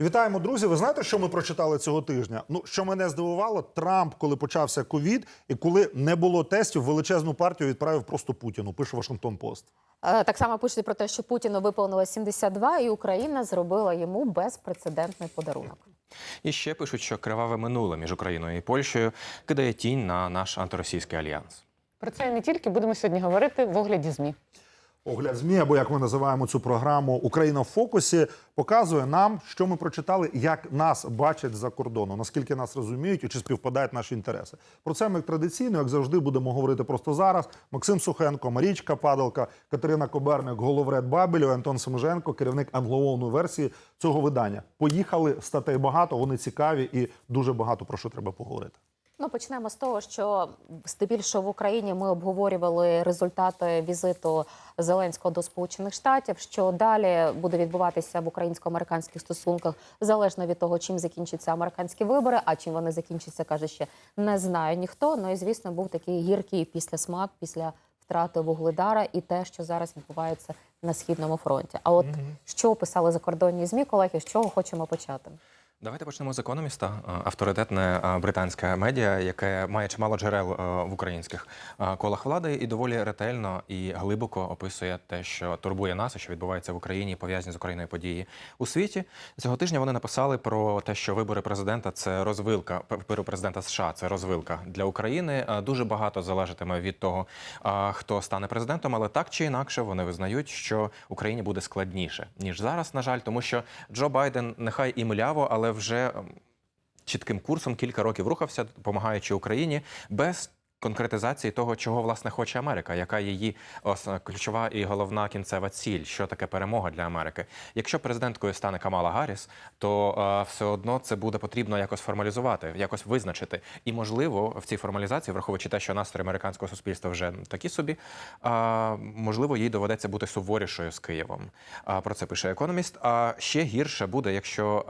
Вітаємо, друзі. Ви знаєте, що ми прочитали цього тижня? Ну, що мене здивувало, Трамп, коли почався ковід, і коли не було тестів, величезну партію відправив просто Путіну. Пише Вашингтон Пост. Е, Так само пишуть про те, що Путіну виповнилось 72, і Україна зробила йому безпрецедентний подарунок. І ще пишуть, що криваве минуле між Україною і Польщею кидає тінь на наш антиросійський альянс. Про це і не тільки будемо сьогодні говорити в огляді змі. Огляд ЗМІ, або як ми називаємо цю програму Україна в фокусі, показує нам, що ми прочитали, як нас бачать за кордону, наскільки нас розуміють і чи співпадають наші інтереси. Про це ми традиційно, як завжди, будемо говорити просто зараз. Максим Сухенко, Марічка Падалка, Катерина Коберник, головред Бабелю, Антон Семеженко, керівник англомовної версії цього видання. Поїхали статей багато, вони цікаві і дуже багато про що треба поговорити. Ну, почнемо з того, що здебільшого в Україні ми обговорювали результати візиту Зеленського до Сполучених Штатів. Що далі буде відбуватися в українсько-американських стосунках, залежно від того, чим закінчаться американські вибори. А чим вони закінчаться, каже ще не знає ніхто. Ну і звісно, був такий гіркий післясмак після втрати вугледара і те, що зараз відбувається на східному фронті. А от що писали закордонні змі, колеги, з чого хочемо почати? Давайте почнемо з економіста, авторитетне британське медіа, яке має чимало джерел в українських колах влади, і доволі ретельно і глибоко описує те, що турбує нас, що відбувається в Україні, пов'язані з Україною події у світі. Цього тижня вони написали про те, що вибори президента це розвилка. Вибори президента США це розвилка для України. Дуже багато залежатиме від того, хто стане президентом, але так чи інакше вони визнають, що Україні буде складніше ніж зараз. На жаль, тому що Джо Байден нехай і мляво, але вже ем, чітким курсом кілька років рухався, допомагаючи Україні без. Конкретизації того, чого власне хоче Америка, яка її ключова і головна кінцева ціль, що таке перемога для Америки. Якщо президенткою стане Камала Гарріс, то е, все одно це буде потрібно якось формалізувати, якось визначити. І можливо, в цій формалізації, враховуючи те, що настрої американського суспільства вже такі собі, е, можливо, їй доведеться бути суворішою з Києвом. А про це пише економіст. А ще гірше буде, якщо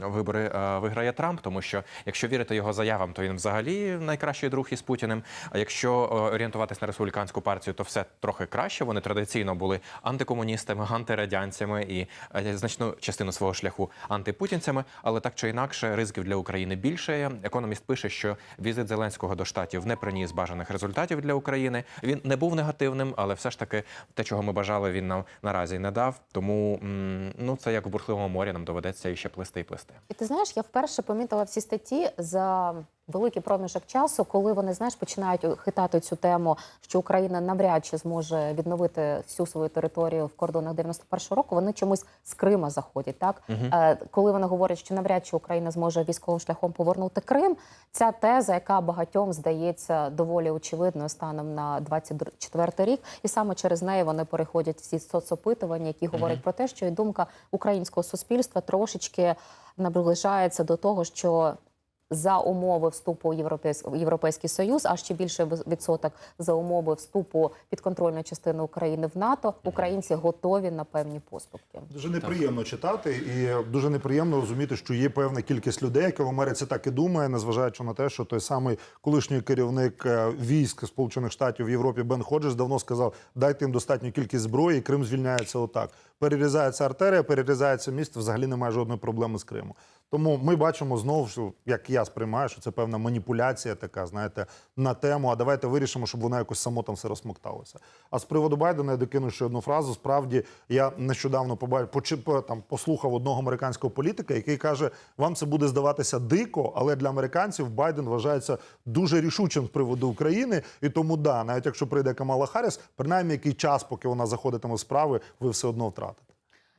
е, вибори е, виграє Трамп, тому що якщо вірити його заявам, то він взагалі найкращий друг із Путіним. А якщо е, орієнтуватись на республіканську партію, то все трохи краще. Вони традиційно були антикомуністами, антирадянцями і е, значну частину свого шляху антипутінцями. Але так чи інакше, ризиків для України більше. Економіст пише, що візит Зеленського до штатів не приніс бажаних результатів для України. Він не був негативним, але все ж таки те, чого ми бажали, він нам наразі не дав. Тому ну це як в бурхливому морі, нам доведеться іще плисти і плисти. І ти знаєш, я вперше помітила в цій статті за великий проміжок часу, коли вони знаєш починають хитати цю тему, що Україна навряд чи зможе відновити всю свою територію в кордонах 91-го року. Вони чомусь з Крима заходять. Так е, коли вони говорять, що навряд чи Україна зможе військовим шляхом повернути Крим, ця теза, яка багатьом здається доволі очевидною станом на 24 рік, і саме через неї вони переходять всі соцопитування, які говорять про те, що і думка українського суспільства трошечки наближається до того, що за умови вступу в Європейський Союз, а ще більше відсоток за умови вступу підконтрольної частини України в НАТО, українці готові на певні поступки. Дуже неприємно читати, і дуже неприємно розуміти, що є певна кількість людей, яка в Америці так і думає, незважаючи на те, що той самий колишній керівник е, військ Сполучених Штатів в Європі Бен Ходжес давно сказав: дайте їм достатню кількість зброї, і Крим звільняється отак. Перерізається артерія, перерізається міст. Взагалі немає жодної проблеми з Криму. Тому ми бачимо знову, що як я сприймаю, що це певна маніпуляція, така знаєте, на тему. А давайте вирішимо, щоб вона якось само там все розсмокталося. А з приводу Байдена я докину ще одну фразу. Справді я нещодавно побачив, там послухав одного американського політика, який каже: вам це буде здаватися дико, але для американців Байден вважається дуже рішучим з приводу України. І тому да, навіть якщо прийде Камала Харріс, принаймні який час, поки вона заходитиме в справи, ви все одно втратите.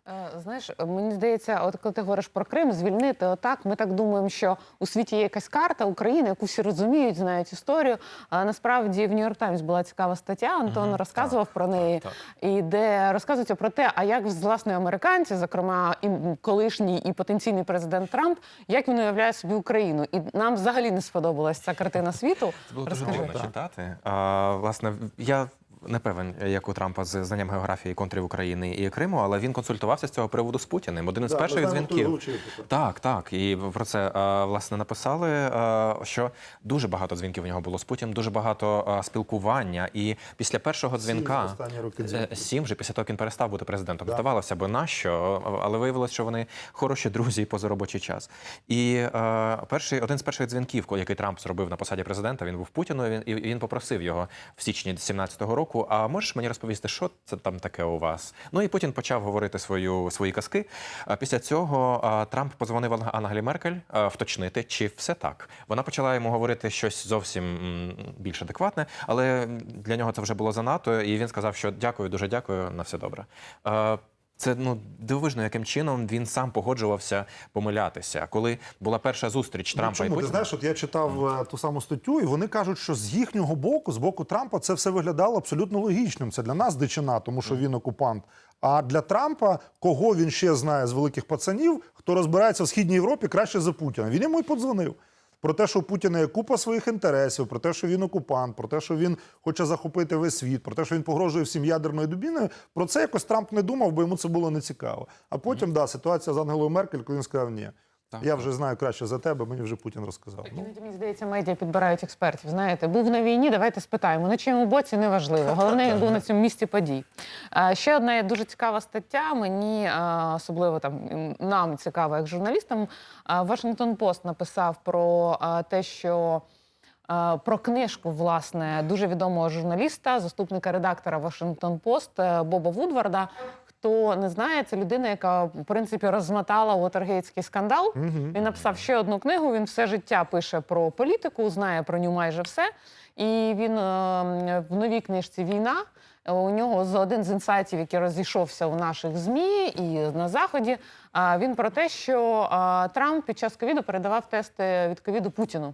Е, Знаєш, мені здається, от коли ти говориш про Крим, звільнити отак. Ми так думаємо, що у світі є якась карта України, яку всі розуміють, знають історію. А насправді в Нью-Йорк Таймс була цікава стаття. Антон розказував про неї, так. і де розказується про те, а як власне американці, зокрема і колишній і потенційний президент Трамп, як він уявляє собі Україну. І нам взагалі не сподобалась ця картина світу. Це було дуже Розкажи. дивно читати. А, власне, я не певен, як у Трампа з знанням географії контрів України і Криму, але він консультувався з цього приводу з Путіним. Один із Да, перших дзвінків. Так, так. І про це е, власне написали, е, що дуже багато дзвінків у нього було з Путіним, дуже багато е, спілкування. І після першого дзвінка сім вже після того, як він перестав бути президентом. Да. Здавалося б, нащо, але виявилося, що вони хороші друзі і поза робочий час. І перший один з перших дзвінків, який Трамп зробив на посаді президента, він був Путіну. Він і він попросив його в січні 17-го року. А можеш мені розповісти, що це там таке у вас? Ну і Путін почав говорити свою свої казки. Після цього Трамп позвонив Ангелі Меркель вточнити, чи все так. Вона почала йому говорити щось зовсім більш адекватне, але для нього це вже було занадто. І він сказав, що дякую, дуже дякую, на все добре. Це ну дивовижно, яким чином він сам погоджувався помилятися. Коли була перша зустріч Трампа Ну, і чому? Ти знаєш, от я читав е, ту саму статтю, і вони кажуть, що з їхнього боку, з боку Трампа, це все виглядало абсолютно логічним. Це для нас дичина, тому що він окупант. А для Трампа, кого він ще знає з великих пацанів, хто розбирається в східній Європі, краще за Путіна. Він йому й подзвонив. Про те, що у Путіна є купа своїх інтересів, про те, що він окупант, про те, що він хоче захопити весь світ, про те, що він погрожує всім ядерною дубіною. Про це якось Трамп не думав, бо йому це було не цікаво. А потім, да, ситуація з Ангелою Меркель, коли він сказав, ні, Так. я вже знаю краще за тебе, мені вже Путін розказав. Ну, Іноді, мені здається, медіа підбирають експертів. Знаєте, був на війні, давайте спитаємо. На чому боці не важливо. Головне, він був на цьому місці подій. А, ще одна дуже цікава стаття. Мені а, особливо там нам цікаво, як журналістам. Вашингтон Пост написав про а, те, що. Про книжку власне дуже відомого журналіста, заступника редактора Вашингтон Пост е, Боба Вудварда. Хто не знає, це людина, яка в принципі розмотала Уотергейтський скандал. Він написав ще одну книгу. Він все життя пише про політику, знає про нього майже все. І він е, в новій книжці Війна. е, У нього з один з інсайтів, який розійшовся у наших змі і на заході. а, Він про те, що Трамп під час ковіду передавав тести від ковіду Путіну.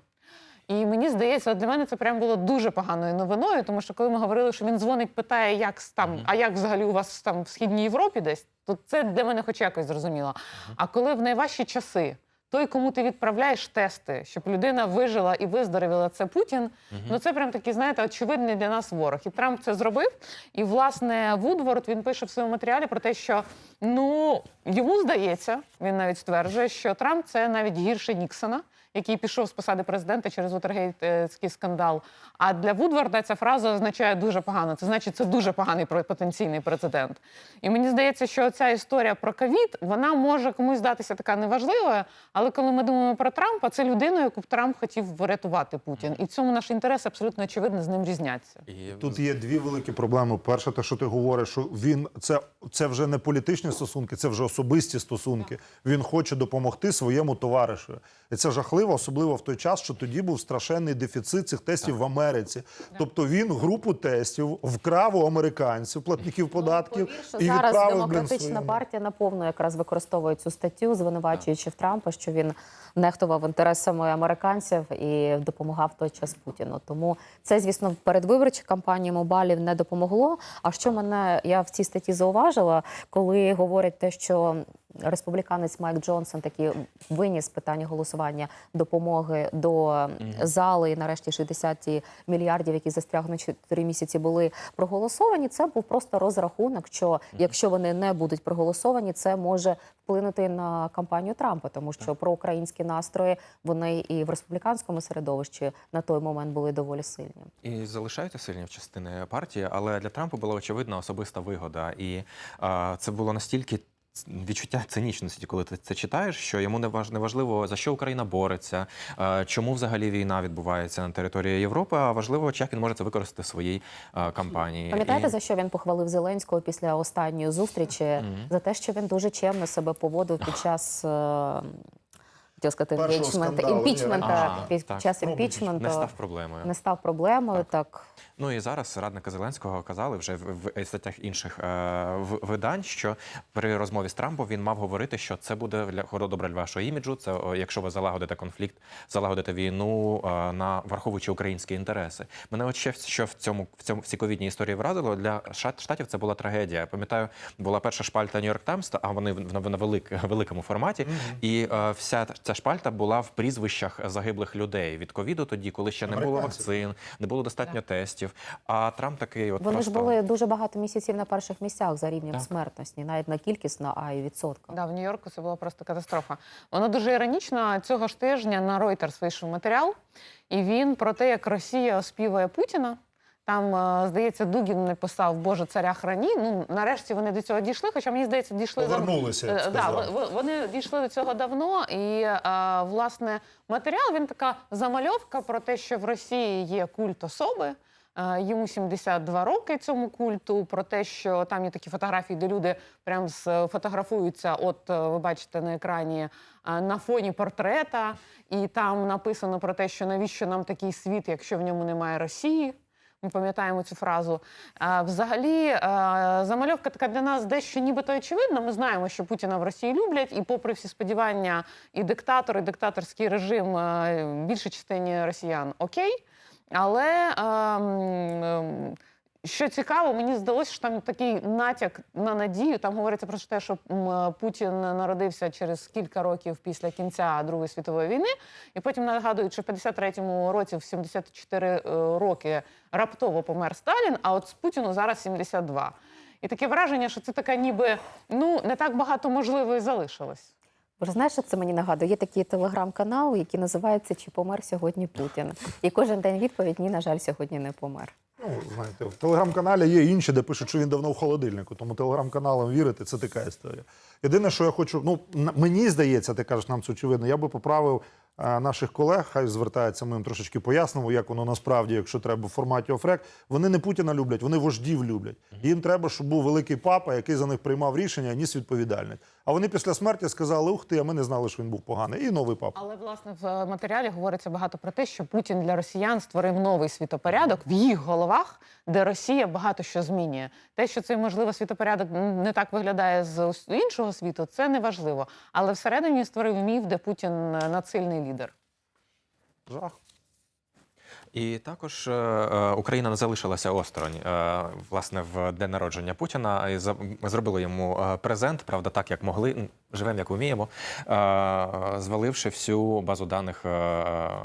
І мені здається, от для мене це прям було дуже поганою новиною, тому що коли ми говорили, що він дзвонить, питає, як там, а як взагалі у вас там в східній Європі десь, то це для мене хоч якось зрозуміло. А коли в найважчі часи той, кому ти відправляєш тести, щоб людина вижила і виздоровіла, це Путін. Ну це прям такий, знаєте, очевидний для нас ворог. І Трамп це зробив. І власне Вудворд він пише в своєму матеріалі про те, що ну йому здається, він навіть стверджує, що Трамп це навіть гірше Ніксона. Який пішов з посади президента через Вотергейтський скандал. А для Вудварда ця фраза означає дуже погано. Це значить, це дуже поганий про- потенційний прецедент. І мені здається, що ця історія про ковід вона може комусь здатися така неважливою, але коли ми думаємо про Трампа, це людина, яку б Трамп хотів врятувати Путін. І в цьому наш інтерес абсолютно очевидно з ним різняться. Тут є дві великі проблеми. Перше, те, що ти говориш, що він це, це вже не політичні стосунки, це вже особисті стосунки. Він хоче допомогти своєму товаришу. І це жахливо, особливо в той час, що тоді був страшенний дефіцит цих тестів в Америці. Тобто він групу тестів вкрав у американців, платників податків, Повір, що і зараз відправив демократична своїм. партія наповно якраз використовує цю статтю, звинувачуючи в Трампа, що він нехтував інтересами американців і допомагав в той час Путіну. Тому це, звісно, в передвиборчій кампанії Мобалів не допомогло. А що мене я в цій статті зауважила, коли говорять те, що республіканець Майк Джонсон таки виніс питання голосування допомоги до зали, і нарешті 60 мільярдів, які застрягнуть 4 місяці, були проголосовані. Це був просто розрахунок, що якщо вони не будуть проголосовані, це може вплинути на кампанію Трампа, тому що проукраїнські настрої вони і в республіканському середовищі на той момент були доволі сильні. І залишаються сильні в частини партії, але для Трампа була очевидна особиста вигода. І а, це було настільки. Відчуття цинічності, коли ти це читаєш, що йому не важ- важливо за що Україна бореться, чому взагалі війна відбувається на території Європи. А важливо, як він може це використати в своїй кампанії. Пам'ятаєте, І- за що він похвалив Зеленського після останньої зустрічі? За те, що він дуже чемно себе поводив під час. Хотіла сказати імпічмента, імпічмента під так. час імпічменту не став проблемою. не став проблемою. Так Ну і зараз радника Зеленського казали вже в, в статтях інших е, в- видань, що при розмові з Трампом він мав говорити, що це буде для хоро добре для вашого іміджу. Це якщо ви залагодите конфлікт, залагодите війну е, на враховуючи українські інтереси. Мене от ще що в цьому в цьому в цій ковідній історії вразило для Шат- штатів. Це була трагедія. Пам'ятаю, була перша шпальта Нью-Йорк Таймс, а вони в, в, на велик, великому форматі, і е, вся ця шпальта була в прізвищах загиблих людей від ковіду, тоді, коли ще не було вакцин, не було достатньо тестів. А Трамп такий, от Вони просто... ж були дуже багато місяців на перших місцях за рівнем Так. смертності, навіть не кількісно, а й відсотком. Да, в Нью-Йорку це була просто катастрофа. Воно дуже іронічно. Цього ж тижня на Reuters вийшов матеріал, і він про те, як Росія оспівує Путіна. Там, е, здається, Дугін написав Боже царя храні. Ну, нарешті вони до цього дійшли, хоча мені здається, дійшли Повернулися, Е, да, вони дійшли до цього давно. І е, власне матеріал він така замальовка про те, що в Росії є культ особи. Йому 72 роки цьому культу. Про те, що там є такі фотографії, де люди прям фотографуються. От ви бачите на екрані на фоні портрета, і там написано про те, що навіщо нам такий світ, якщо в ньому немає Росії. Ми пам'ятаємо цю фразу. Взагалі, замальовка така для нас дещо нібито очевидна. Ми знаємо, що Путіна в Росії люблять, і, попри всі сподівання, і диктатор, і диктаторський режим більшій частині росіян окей. Але ем, що цікаво, мені здалося, що там такий натяк на надію. Там говориться про те, що Путін народився через кілька років після кінця Другої світової війни, і потім нагадують, що в 53-му році, в 74 е, роки, раптово помер Сталін, а от з Путіну зараз 72. І таке враження, що це така, ніби ну не так багато можливо і залишилось. Ви знаєш, що це мені нагадує? Є такий телеграм-канал, який називається Чи помер сьогодні Путін? І кожен день відповідь ні, на жаль, сьогодні не помер. Ну, знаєте, в телеграм-каналі є інші, де пишуть, що він давно в холодильнику. Тому телеграм-каналам вірити це така історія. Єдине, що я хочу, ну мені здається, ти кажеш, нам це очевидно. Я би поправив е, наших колег, хай звертаються, ми їм трошечки пояснимо, як воно насправді, якщо треба в форматі офрек. Вони не Путіна люблять, вони вождів люблять. Їм треба, щоб був великий папа, який за них приймав рішення, ніс відповідальність. А вони після смерті сказали: ух ти, а ми не знали, що він був поганий. І новий папа. Але власне в е, матеріалі говориться багато про те, що Путін для росіян створив новий світопорядок в їх головах, де Росія багато що змінює. Те, що цей можливо світопорядок не так виглядає з іншого світу, це не важливо. Але всередині створив міф, де Путін е, надсильний лідер. Жах. І також е, е, Україна не залишилася осторонь. Е, власне, в день народження Путіна і за- зробили йому презент, правда, так як могли. Живемо як вміємо, зваливши всю базу даних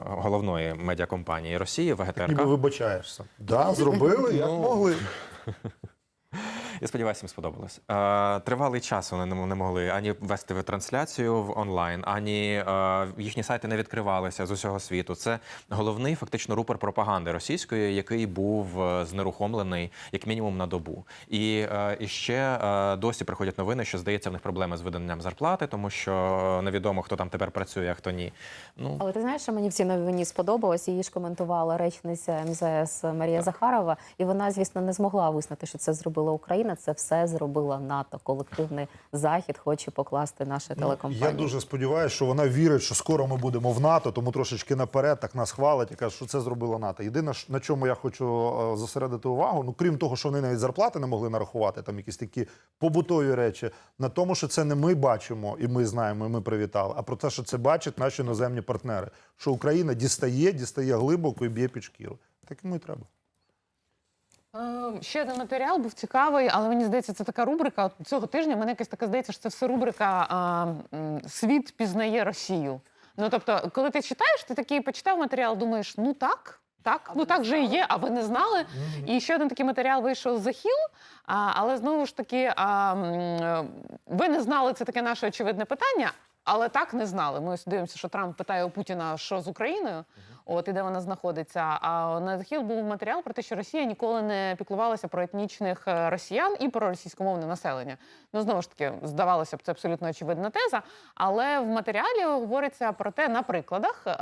головної медіакомпанії Росії ВГТРК. Ніби вибачаєшся. Да, зробили, як Ну, могли. Я сподіваюся, їм сподобалось. Е, тривалий час вони не не могли ані вести трансляцію в онлайн, ані е, їхні сайти не відкривалися з усього світу. Це головний фактично рупор пропаганди російської, який був е, знерухомлений як мінімум на добу. І, е, і ще е, досі приходять новини, що здається, в них проблеми з виданням зарплати, тому що невідомо, хто там тепер працює, а хто ні. Ну Але ти знаєш, що мені в цій новині сподобалось? Її ж коментувала речниця МЗС Марія Захарова, і вона, звісно, не змогла визнати, що це зробила Україна. Це все зробила НАТО. Колективний захід хоче покласти наші телекомпанії. Я дуже сподіваюся, що вона вірить, що скоро ми будемо в НАТО, тому трошечки наперед так нас хвалить і каже, що це зробила НАТО. Єдине, на чому я хочу е, зосередити увагу, ну крім того, що вони навіть зарплати не могли нарахувати, там якісь такі побутові речі, на тому, що це не ми бачимо і ми знаємо, і ми привітали, а про те, що це бачать наші іноземні партнери, що Україна дістає, дістає глибоко і б'є під шкіру. Так йому і треба. Е, Ще один матеріал був цікавий, але мені здається, це така рубрика. От цього тижня мене якось таке здається, що це все рубрика а, Світ пізнає Росію. Ну тобто, коли ти читаєш, ти такий почитав матеріал, думаєш, ну так. Так, ну так же і є, а ви не знали. І ще один такий матеріал вийшов з Захіл, а, але знову ж таки, а, е, ви не знали, це таке наше очевидне питання, але так не знали. Ми ось дивимося, що Трамп питає у Путіна, що з Україною, от і де вона знаходиться. А на Захіл був матеріал про те, що Росія ніколи не піклувалася про етнічних е, росіян і про російськомовне населення. Ну знову ж таки, здавалося б, це абсолютно очевидна теза. Але в матеріалі говориться про те, на прикладах е,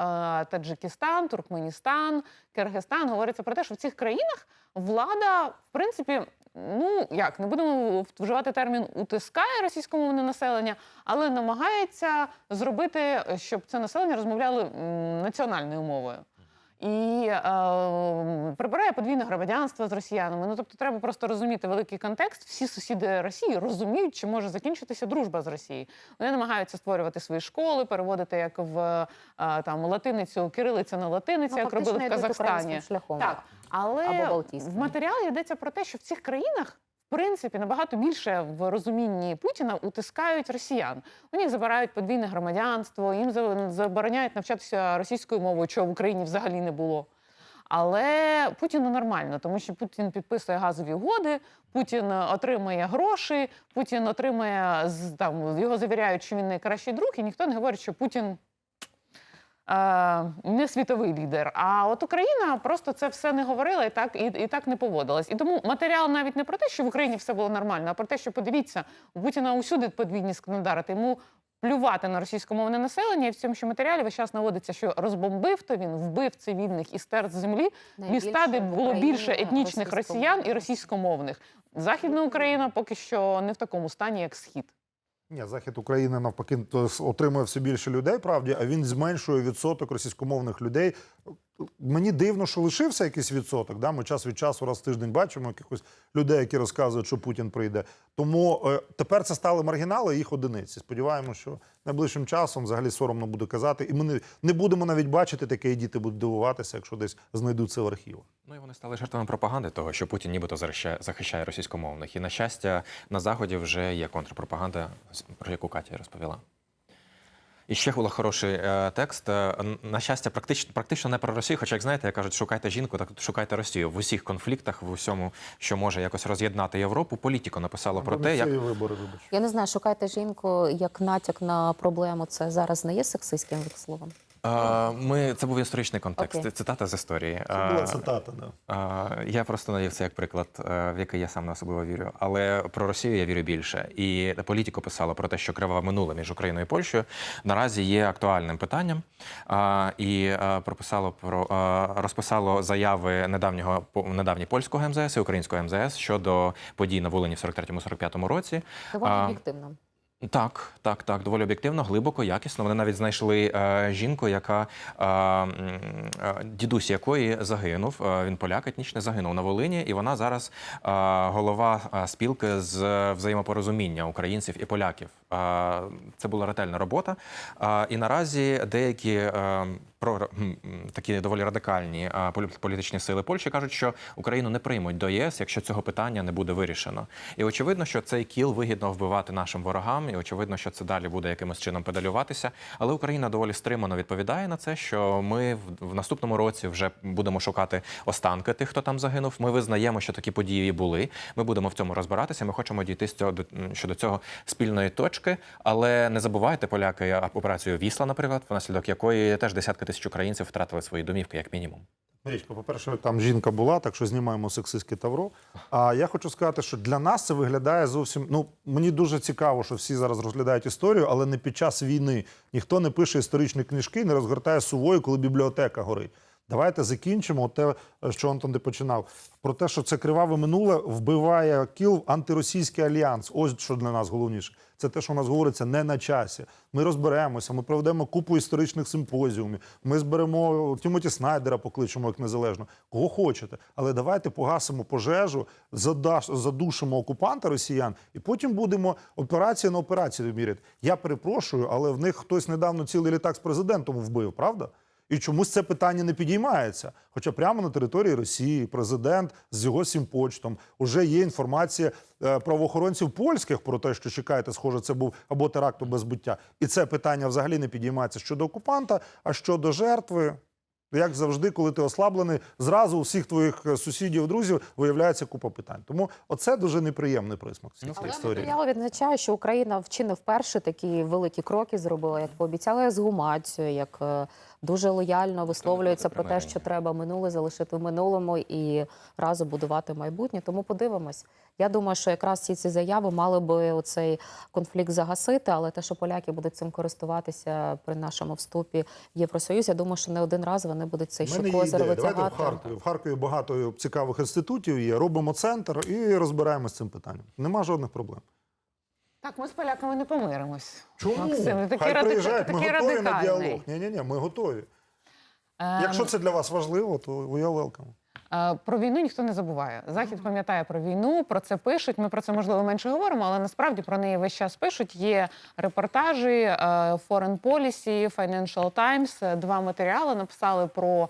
Таджикистан, Туркменістан, Киргизстан говориться про те, що в цих країнах влада, в принципі, ну як не будемо вживати термін утискає російськомовне населення, але намагається зробити, щоб це населення розмовляло національною мовою. І е, прибирає подвійне громадянство з росіянами. Ну тобто, треба просто розуміти великий контекст. Всі сусіди Росії розуміють, чи може закінчитися дружба з Росією. Вони намагаються створювати свої школи, переводити як в е, там латиницю, кирилиця на латиницю, Ну, як робили в Казахстані. шляхом. Так, але в матеріалі йдеться про те, що в цих країнах. Принципі набагато більше в розумінні Путіна утискають росіян. У них забирають подвійне громадянство, їм забороняють навчатися російською мовою, чого в Україні взагалі не було. Але Путіну нормально, тому що Путін підписує газові угоди, Путін отримує гроші, Путін отримує там його завіряють, що він найкращий друг, і ніхто не говорить, що Путін. Е, Не світовий лідер, а от Україна просто це все не говорила і так і, і так не поводилась. І тому матеріал навіть не про те, що в Україні все було нормально, а про те, що подивіться, у Путіна усюди подвійні стандарти. Йому плювати на російськомовне населення. І в цьому ж матеріалі весь час наводиться, що розбомбив то він, вбив цивільних і стер з землі міста, де було більше етнічних росіян і російськомовних. Західна Україна поки що не в такому стані, як схід. Ні, захід України навпаки отримує все більше людей, правді, а він зменшує відсоток російськомовних людей. Мені дивно, що лишився якийсь відсоток. Да? Ми час від часу раз в тиждень бачимо якихось людей, які розказують, що Путін прийде. Тому е, тепер це стали маргінали, їх одиниці. Сподіваємося, що найближчим часом взагалі соромно буде казати, і ми не, не будемо навіть бачити таке, і діти будуть дивуватися, якщо десь знайдуть це в архівах. Ну і вони стали жертвами пропагаги того, що Путін нібито захищає російськомовних. І на щастя, на заході вже є контрпропаганда, про яку Катя розповіла. І ще була хороший е, текст. Е, на щастя, практично, практично не про Росію, хоча, як знаєте, як кажуть, шукайте жінку, так шукайте Росію. В усіх конфліктах, в усьому, що може якось роз'єднати Європу, політико написало про те, як вибори, вибач. Я не знаю, шукайте жінку як натяк на проблему. Це зараз не є сексистським словом. Ми це був історичний контекст. Окей. Цитата з історії. Це була цитата. Да. А, Я просто навів це як приклад, е, в який я сам не особливо вірю. Але про Росію я вірю більше. І політико писало про те, що криваве минуле між Україною і Польщею наразі є актуальним питанням. А, І е, прописало про е, розписало заяви недавнього недавнє польського МЗС і українського МЗС щодо подій на Волині в 43-45 році. Доволі А, об'єктивно. Так, так, так, доволі об'єктивно, глибоко, якісно. Вони навіть знайшли е, жінку, яка е, е, дідусь якої загинув. Е, він поляк етнічний, загинув на Волині, і вона зараз е, голова е, спілки з взаємопорозуміння українців і поляків. Е, це була ретельна робота. Е, і наразі деякі е, про такі доволі радикальні політичні сили Польщі кажуть, що Україну не приймуть до ЄС, якщо цього питання не буде вирішено. І очевидно, що цей кіл вигідно вбивати нашим ворогам, і очевидно, що це далі буде якимось чином педалюватися. Але Україна доволі стримано відповідає на це, що ми в, наступному році вже будемо шукати останки тих, хто там загинув. Ми визнаємо, що такі події були. Ми будемо в цьому розбиратися. Ми хочемо дійти з цього до щодо цього спільної точки. Але не забувайте, поляки, операцію Вісла, наприклад, внаслідок якої теж десятки тисяч українців втратили свої домівки, як мінімум. Марічка, по-перше, там жінка була, так що знімаємо сексистське тавро. А я хочу сказати, що для нас це виглядає зовсім. Ну мені дуже цікаво, що всі зараз розглядають історію, але не під час війни. Ніхто не пише історичні книжки, не розгортає сувою, коли бібліотека горить. Давайте закінчимо те, що Антон де починав. Про те, що це криваве минуле вбиває кіл антиросійський альянс. Ось що для нас головніше. Це те, що у нас говориться не на часі. Ми розберемося, ми проведемо купу історичних симпозіумів. Ми зберемо Тімоті Снайдера, покличемо як незалежно. Кого хочете. Але давайте погасимо пожежу, задушимо окупанта росіян, і потім будемо операція на операцію міряти. Я перепрошую, але в них хтось недавно цілий літак з президентом вбив, правда? І чомусь це питання не підіймається. Хоча прямо на території Росії президент з його сімпочтом вже є інформація е, правоохоронців польських про те, що чекайте, схоже, це був або теракт, або збиття. І це питання взагалі не підіймається щодо окупанта, а щодо жертви. Як завжди, коли ти ослаблений, зразу у всіх твоїх е, сусідів, друзів виявляється купа питань. Тому оце дуже неприємний присмак цієї Але історії. матеріал відзначає, що Україна вчинив вперше такі великі кроки, зробила, як пообіцяла ексгумацію, як е, дуже лояльно висловлюється про те, що треба минуле залишити в минулому і разом будувати майбутнє. Тому подивимось. Я думаю, що якраз ці ці заяви мали би оцей конфлікт загасити, але те, що поляки будуть цим користуватися при нашому вступі в Євросоюз, я думаю, що не один раз вони будуть цей ще козир ідея. В витягати. Харкові. В Харкові багато цікавих інститутів є. Робимо центр і розбираємося з цим питанням. Нема жодних проблем. Так, ми з поляками не помиримось. Чому? Максим, ви такий Хай приїжджають, ми такий готові на діалог. Ні, ні, ні, ми готові. Ем, Якщо це для вас важливо, то we are welcome. Е, Про війну ніхто не забуває. Захід пам'ятає про війну, про це пишуть. Ми про це можливо менше говоримо, але насправді про неї весь час пишуть. Є репортажі е, Foreign Policy, Financial Times. е, Два матеріали написали про.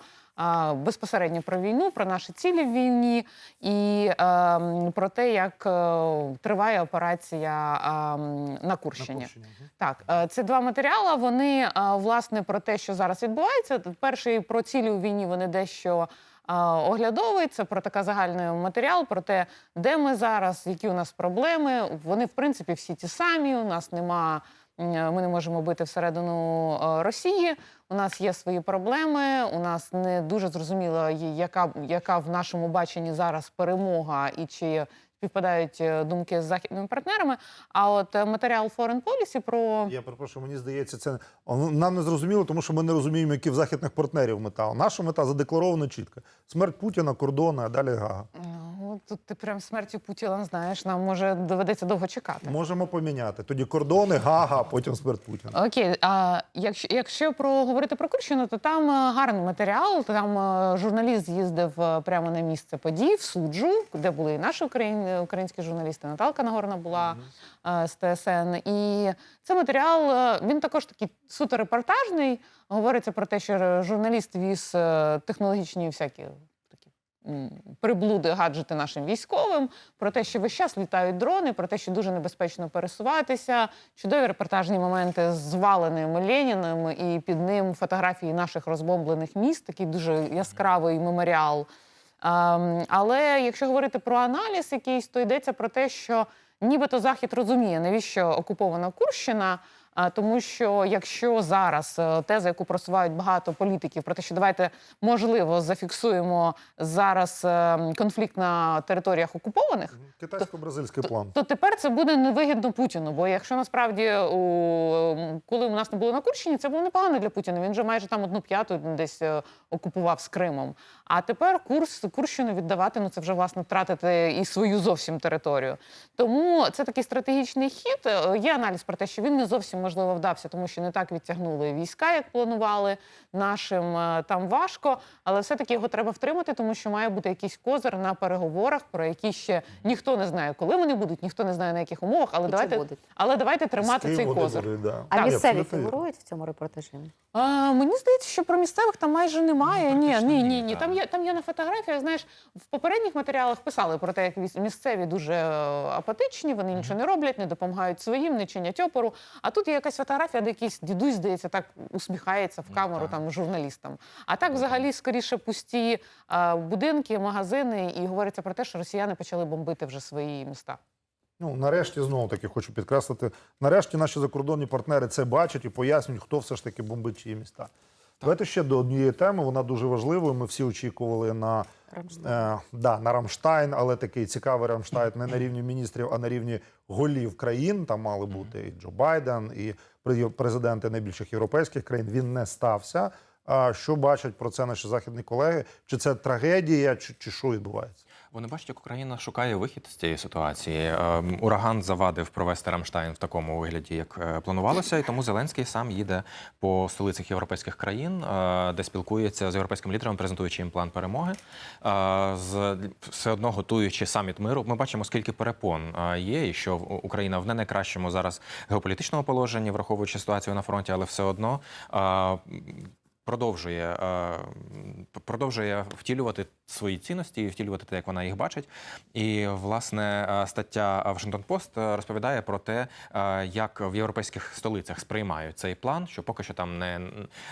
Безпосередньо про війну, про наші цілі в війні і е, про те, як е, триває операція е, на Курщині. На Курщині. Так, е, це два матеріали. Вони е, власне про те, що зараз відбувається. Перший про цілі у війні. Вони дещо оглядовий. Це про такий загальний матеріал, про те, де ми зараз, які у нас проблеми. Вони, в принципі, всі ті самі. У нас нема. Ми не можемо бити всередину Росії. У нас є свої проблеми. У нас не дуже зрозуміло, яка, яка в нашому баченні зараз перемога і чи співпадають е, думки з західними партнерами. А от е, матеріал Foreign Policy про Я перепрошую, мені здається, це нам не зрозуміло, тому що ми не розуміємо, які в західних партнерів мета. Наша мета задекларована чітко: смерть Путіна, кордони, а далі Гага. Ну, тут ти прям смертю Путіна знаєш, нам може доведеться довго чекати. Можемо поміняти. Тоді кордони, Гага, а потім смерть Путіна. Окей, а якщо, якщо про говорити про Курщину, то там е, гарний матеріал. Там е, журналіст з'їздив е, прямо на місце подій в суджу, де були і наші україн, українські журналісти. Наталка Нагорна була е, з ТСН. І цей матеріал е, він також такий суто репортажний. Говориться про те, що журналіст віз е, технологічні всякі такі приблуди, гаджети нашим військовим, про те, що весь час літають дрони, про те, що дуже небезпечно пересуватися, чудові репортажні моменти з зваленим Леніним і під ним фотографії наших розбомблених міст, такий дуже яскравий меморіал. Ем, але якщо говорити про аналіз якийсь, то йдеться про те, що нібито Захід розуміє, навіщо окупована Курщина. Тому що якщо зараз е, теза, яку просувають багато політиків, про те, що давайте можливо зафіксуємо зараз е, конфлікт на територіях окупованих, Китайсько-бразильський план. то тепер це буде невигідно Путіну. Бо якщо насправді у коли у нас не було на Курщині, це було непогано для Путіна. Він вже майже там одну п'яту десь е, окупував з Кримом. А тепер курс Курщину віддавати ну це вже власне втратити і свою зовсім територію. Тому це такий стратегічний хід. Є аналіз про те, що він не зовсім можливо вдався, тому що не так відтягнули війська, як планували. Нашим е, там важко, але все-таки його треба втримати, тому що має бути якийсь козир на переговорах, про які ще ніхто не знає, коли вони будуть, ніхто не знає на яких умовах. Але І давайте, але давайте тримати цей козир. будуть, да. А місцеві фігурують в цьому репортажі? А, мені здається, що про місцевих там майже немає. Ну, ні, ні, ні, ні, ні. Там є там є на фотографіях. Знаєш, в попередніх матеріалах писали про те, як місцеві дуже е, апатичні, вони нічого не роблять, не допомагають своїм, не чинять опору. А тут є якась фотографія, де якийсь дідусь, здається, так усміхається в камеру так. там журналістам. А так, взагалі, скоріше пусті а, будинки, магазини, і говориться про те, що росіяни почали бомбити вже свої міста. Ну, нарешті, знову таки, хочу підкреслити, нарешті наші закордонні партнери це бачать і пояснюють, хто все ж таки бомбить чиї міста. Давайте ще до однієї теми, вона дуже важливою. Ми всі очікували на, Рамштайн. е, да, на Рамштайн, але такий цікавий Рамштайн не на рівні міністрів, а на рівні голів країн. Там мали бути і Джо Байден, і пре- президенти найбільших європейських країн. Він не стався. А що бачать про це наші західні колеги? Чи це трагедія, чи, чи що відбувається? Вони бачать, як Україна шукає вихід з цієї ситуації. Ем, Ураган завадив провести Рамштайн в такому вигляді, як е, планувалося, і тому Зеленський сам їде по столицях європейських країн, е, де спілкується з європейським лідером, презентуючи їм план перемоги. Е, З все одно готуючи саміт миру. Ми бачимо, скільки перепон є, і що Україна в не найкращому зараз геополітичному положенні, враховуючи ситуацію на фронті, але все одно. Продовжує, е, продовжує втілювати свої цінності, втілювати те, як вона їх бачить. І власне е, стаття Post е, розповідає про те, е, як в європейських столицях сприймають цей план. Що поки що там не,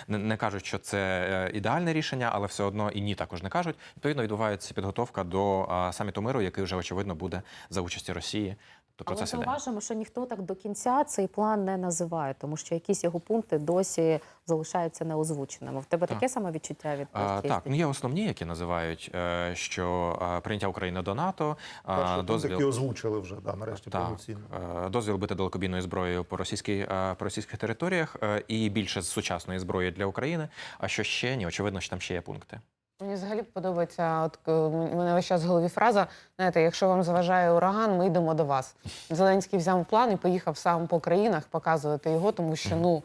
не, кажуть, що це ідеальне рішення, але все одно і ні також не кажуть. Відповідно, відбувається підготовка до саміту миру, який вже очевидно буде за участі Росії. Тобто Але зауважимо, що ніхто так до кінця цей план не називає, тому що якісь його пункти досі залишаються неозвученими. В тебе Так. таке саме відчуття від А, так, ну є основні, які називають, е, що прийняття України до НАТО, е, дозвіл такі озвучили вже, да, нарешті Так, повноцінно. е, дозвіл бити далекобійною зброєю по російській е, по російських територіях і більше з сучасної зброї для України. А що ще ні? Очевидно, що там ще є пункти. Мені взагалі подобається, от е, у мене весь час в голові фраза: знаєте, якщо вам заважає ураган, ми йдемо до вас. Зеленський взяв план і поїхав сам по країнах показувати його, тому що ну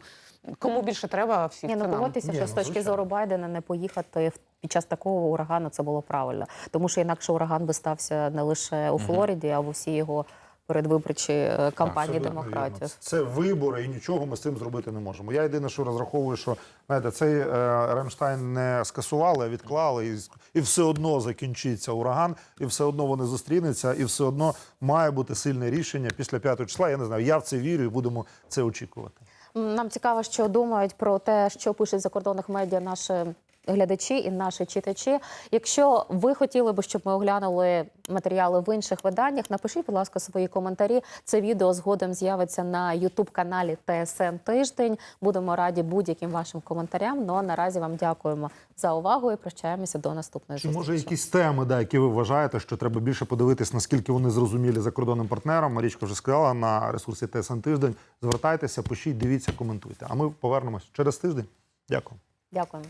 кому більше треба, всіх Ні, це ну нам. Ні, що ну, з точки зору Байдена не поїхати в- під час такого урагану це було правильно, тому що інакше ураган би стався не лише у Флориді, а в усій його передвиборчі е, кампанії Абсолютно демократів. вірно. Це вибори, і нічого ми з цим зробити не можемо. Я єдине, що розраховую, що знаєте, цей е, Ремштайн не скасували, а відклали, і, і все одно закінчиться ураган, і все одно вони зустрінуться, і все одно має бути сильне рішення після 5 числа. Я не знаю, я в це вірю і будемо це очікувати. Нам цікаво, що думають про те, що пишуть закордонних медіа наші глядачі і наші читачі. Якщо ви хотіли би, щоб ми оглянули матеріали в інших виданнях, напишіть, будь ласка, свої коментарі. Це відео згодом з'явиться на Ютуб каналі ТСН Тиждень. Будемо раді будь-яким вашим коментарям. Ну а наразі вам дякуємо за увагу і прощаємося до наступної зустрічі. може якісь теми, да, які ви вважаєте, що треба більше подивитись, наскільки вони зрозумілі закордонним партнерам? Марічка вже сказала на ресурсі ТСН тиждень. Звертайтеся, пишіть, дивіться, коментуйте. А ми повернемось через тиждень. Дякую. Дякуємо.